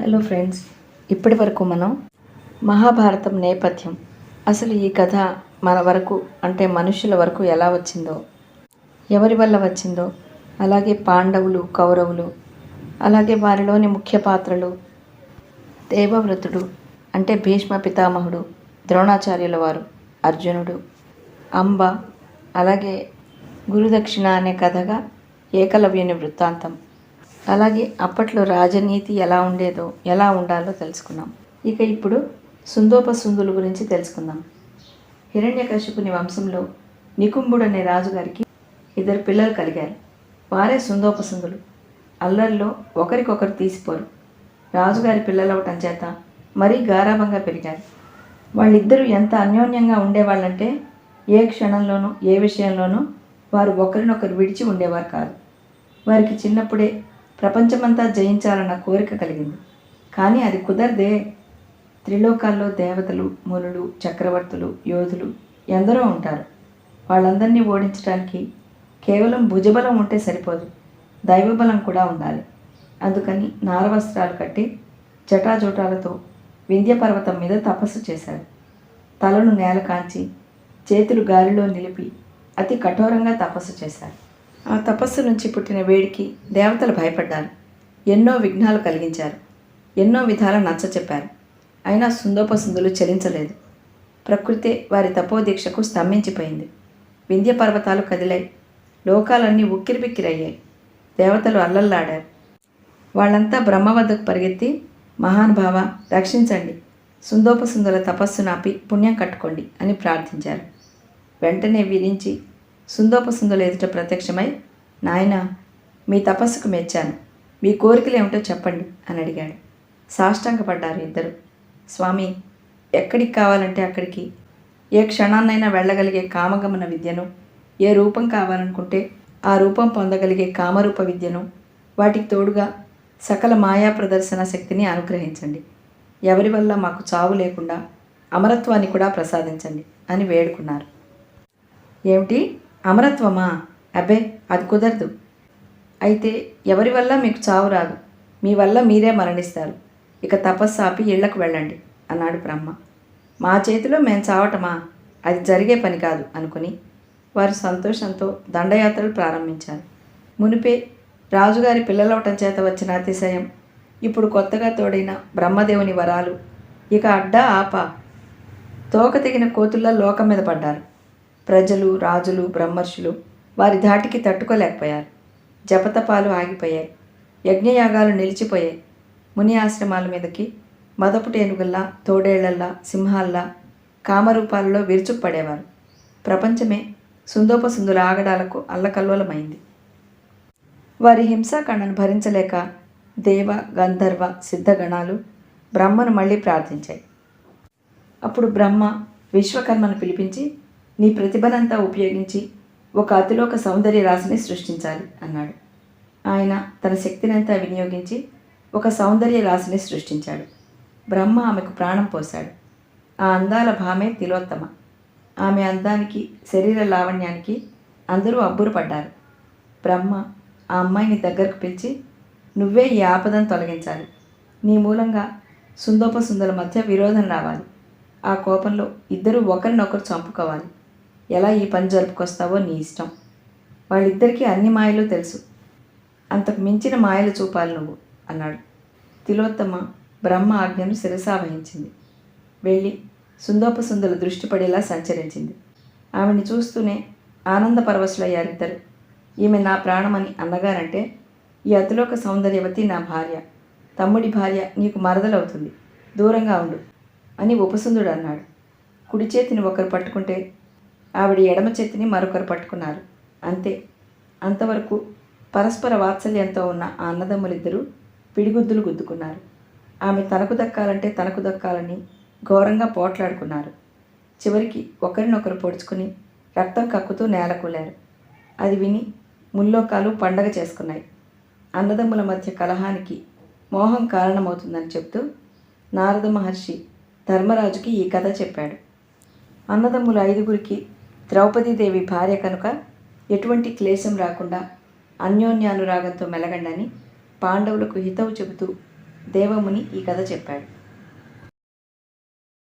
Hello friends ఇప్పటి వరకు మనం మహాభారతం నేపథ్యం. అసలు ఈ కథ మన వరకు అంటే మనుషుల వరకు ఎలా వచ్చిందో ఎవరి వల్ల వచ్చిందో అలాగే పాండవులు కౌరవులు అలాగే వారిలోని ముఖ్య పాత్రలు దేవవ్రతుడు అంటే భీష్మ పితామహుడు ద్రోణాచార్యుల వారు అర్జునుడు అంబ అలాగే గురుదక్షిణ అనే కథగా ఏకలవ్యుని వృత్తాంతం. అలాగే అప్పట్లో రాజనీతి ఎలా ఉండేదో ఎలా ఉండాలో తెలుసుకున్నాం. ఇక ఇప్పుడు సుందోపసుందుల గురించి తెలుసుకుందాం. హిరణ్యకశిపుని వంశంలో నికుంభుడు అనే రాజుగారికి ఇద్దరు పిల్లలు కలిగారు. వారే సుందోపసుందులు. అల్లరిలో ఒకరికొకరు తీసిపోరు. రాజుగారి పిల్లలవటం చేత మరీ గారాభంగా పెరిగారు. వాళ్ళిద్దరూ ఎంత అన్యోన్యంగా ఉండేవాళ్ళంటే ఏ క్షణంలోనూ ఏ విషయంలోనూ వారు ఒకరినొకరు విడిచి ఉండేవారు కాదు. వారికి చిన్నప్పుడే ప్రపంచమంతా జయించాలన్న కోరిక కలిగింది. కానీ అది కుదరదే. త్రిలోకాల్లో దేవతలు మునులు చక్రవర్తులు యోధులు ఎందరో ఉంటారు. వాళ్ళందరినీ ఓడించడానికి కేవలం భుజబలం ఉంటే సరిపోదు. దైవబలం కూడా ఉండాలి. అందుకని నారవస్త్రాలు కట్టి జటాజూటాలతో వింధ్య పర్వతం మీద తపస్సు చేశాడు తలను నేల కాంచి చేతులు గాలిలో నిలిపి అతి కఠోరంగా తపస్సు చేశారు. ఆ తపస్సు నుంచి పుట్టిన వేడికి దేవతలు భయపడ్డారు. ఎన్నో విఘ్నాలు కలిగించారు. ఎన్నో విధాల నచ్చ చెప్పారు. అయినా సుందోపసుందులు చెలించలేదు. ప్రకృతే వారి తపోదీక్షకు స్తంభించిపోయింది. వింధ్య పర్వతాలు కదిలాయి. లోకాలన్నీ ఉక్కిరిబిక్కిరయ్యాయి. దేవతలు అల్లల్లాడారు. వాళ్ళంతా బ్రహ్మ వద్దకు పరిగెత్తి మహానుభావ రక్షించండి. సుందోపసుందుల తపస్సు నాపి పుణ్యం కట్టుకోండి అని ప్రార్థించారు. వెంటనే విరించి సుందోపసుందుల ఎదుట ప్రత్యక్షమై నాయన మీ తపస్సుకు మెచ్చాను. మీ కోరికలు ఏమిటో చెప్పండి అని అడిగాడు. సాష్టాంగపడ్డారు ఇద్దరు. స్వామి ఎక్కడికి కావాలంటే అక్కడికి. ఏ క్షణాన్నైనా వెళ్ళగలిగే కామగమన విద్యను ఏ రూపం కావాలనుకుంటే ఆ రూపం పొందగలిగే కామరూప విద్యను వాటికి తోడుగా సకల మాయా ప్రదర్శన శక్తిని అనుగ్రహించండి. ఎవరి వల్ల మాకు చావు లేకుండా అమరత్వాన్ని కూడా ప్రసాదించండి అని వేడుకున్నారు. ఏమిటి? అమరత్వమా? అబ్బే అది కుదరదు. అయితే ఎవరి వల్ల మీకు చావు రాదు? మీ వల్ల మీరే మరణిస్తారు. ఇక తపస్సు ఆపి ఇళ్ళకు వెళ్ళండి అన్నాడు బ్రహ్మ. మా చేతిలో మేము చావటమా? అది జరిగే పని కాదు అనుకుని వారు సంతోషంతో దండయాత్రలు ప్రారంభించారు. మునిపే రాజుగారి పిల్లలవటం చేత వచ్చిన అతిశయం. ఇప్పుడు కొత్తగా తోడైన బ్రహ్మదేవుని వరాలు. ఇక అడ్డా ఆప తోక తెగిన కోతుల్లా లోకం మీద పడ్డారు. ప్రజలు రాజులు బ్రహ్మర్షులు వారి ధాటికి తట్టుకోలేకపోయారు. జపతపాలు ఆగిపోయాయి. యజ్ఞయాగాలు నిలిచిపోయాయి. ముని ఆశ్రమాల మీదకి మదపుటేనుగుల్లా తోడేళ్ళల్లా సింహాల్లా కామరూపాలలో విరుచుకుపడేవారు. ప్రపంచమే సుందోపసుందుల ఆగడాలకు అల్లకల్లోలమైంది. వారి హింసాకాండను భరించలేక దేవ గంధర్వ సిద్ధగణాలు బ్రహ్మను మళ్ళీ ప్రార్థించాయి. అప్పుడు బ్రహ్మ విశ్వకర్మను పిలిపించి నీ ప్రతిభనంతా ఉపయోగించి ఒక అతిలోక సౌందర్య రాశిని సృష్టించాలి అన్నాడు. ఆయన తన శక్తినంతా వినియోగించి ఒక సౌందర్య రాశిని సృష్టించాడు. బ్రహ్మ ఆమెకు ప్రాణం పోశాడు. ఆ అందాల భామే తిలోత్తమ. ఆమె అందానికి శరీర లావణ్యానికి అందరూ అబ్బురపడ్డారు బ్రహ్మ ఆ అమ్మాయిని దగ్గరకు పిలిచి నువ్వే ఈ ఆపదను తొలగించాలి. నీ మూలంగా సుందోపసుందల మధ్య విరోధం రావాలి. ఆ కోపంలో ఇద్దరూ ఒకరినొకరు చంపుకోవాలి. ఎలా ఈ పని జరుపుకొస్తావో నీ ఇష్టం. వాళ్ళిద్దరికీ అన్ని మాయలు తెలుసు. అంతకు మించిన మాయలు చూపాలి నువ్వు అన్నాడు. తిలోత్తమ బ్రహ్మ ఆజ్ఞను శిరసావహించింది వెళ్ళి సుందోపసుందుల దృష్టి పడేలా సంచరించింది. ఆమెని చూస్తూనే ఆనంద పరవశులయ్యారిద్దరు ఈమె నా ప్రాణమని అన్నగారంటే ఈ అతిలోక సౌందర్యవతి నా భార్య. తమ్ముడి భార్య నీకు మరదలవుతుంది. దూరంగా ఉండు అని ఉపసుందుడు అన్నాడు కుడి చేతిని ఒకరు పట్టుకుంటే ఆవిడ ఎడమ చేతిని మరొకరు పట్టుకున్నారు. అంతే. అంతవరకు పరస్పర వాత్సల్యంతో ఉన్న ఆ అన్నదమ్ములిద్దరూ పిడిగుద్దులు గుద్దుకున్నారు. ఆమె తనకు దక్కాలంటే తనకు దక్కాలని ఘోరంగా పోట్లాడుకున్నారు. చివరికి ఒకరినొకరు పొడుచుకుని రక్తం కక్కుతూ నేలకూలారు అది విని ముల్లోకాలు పండగ చేసుకున్నాయి. అన్నదమ్ముల మధ్య కలహానికి మోహం కారణమవుతుందని చెప్తూ నారద మహర్షి ధర్మరాజుకి ఈ కథ చెప్పాడు. అన్నదమ్ముల ఐదుగురికి ద్రౌపదీదేవి భార్య కనుక ఎటువంటి క్లేశం రాకుండా అన్యోన్యానురాగంతో మెలగండని పాండవులకు హితవు చెబుతూ దేవముని ఈ కథ చెప్పాడు.